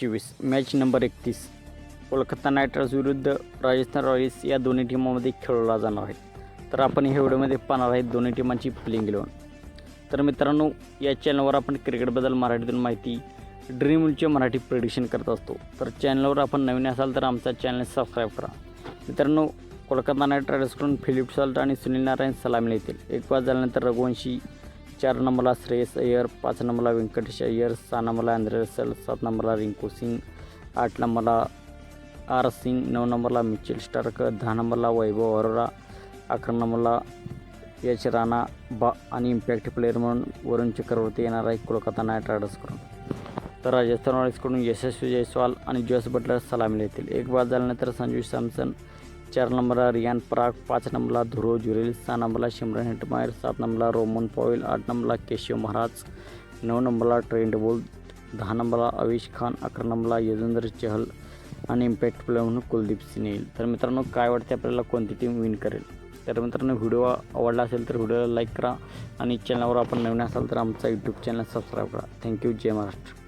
चोवीस match number एकतीस. Kolkata night riders विरुद्ध राजस्थान रॉयल्स या दोन्ही टीमामध्ये खेळवला जाणार आहे. तर आपण ह्या व्हिडिओमध्ये पाहणार आहेत दोन्ही टीमांची प्लेइंग इलेवन तर मित्रांनो या चॅनलवर आपण क्रिकेटबद्दल मराठीतून माहिती ड्रीम इलेव्हनचे मराठी प्रेडिक्शन करत असतो. तर चॅनलवर आपण नवीन असाल तर आमचा चॅनल सबस्क्राईब करा. मित्रांनो कोलकाता नाईट रायडर्सकडून फिलिप सॉल्ट आणि सुनील नारायण सलामी येतील. एक वाज झाल्यानंतर रघुवंशी चार नंबरला श्रेयस अय्यर पाच नंबरला व्यंकटेश अय्यर सहा नंबरला अँद्रे रसल सात नंबरला रिंकू सिंग आठ नंबरला आर सिंग नऊ नंबरला मिचेल स्टार्क दहा नंबरला वैभव अरोरा अकरा नंबरला यश राणा बा आणि इम्पॅक्ट प्लेअर म्हणून वरुण चक्रवर्ती येणार आहे कोलकाता नाईट रायडर्सकडून तर राजस्थान रॉयल्सकडून यशस्वी जयस्वाल आणि जोस बटलर सलामी येतील एक बाद झाल्यानंतर संजू सॅमसन चार नंबरला रियान पराग पाच नंबरला ध्रुव जुरेल सहा नंबरला शिमरन हेटमायर सात नंबरला रोमन पॉईल आठ नंबरला केशव महाराज नऊ नंबरला ट्रेंड बोल दहा नंबरला अविश खान अकरा नंबरला यजुंदर चहल आणि इम्पॅक्ट प्लेअर म्हणून कुलदीप सिंह येईल. तर मित्रांनो काय वाटते आपल्याला कोणती टीम विन करेल? तर मित्रांनो व्हिडिओ आवडला असेल तर व्हिडिओला लाईक करा आणि चॅनलवर आपण नवीन असाल तर आमचा यूट्यूब चॅनल सबस्क्राईब करा. थँक्यू जय महाराष्ट्र.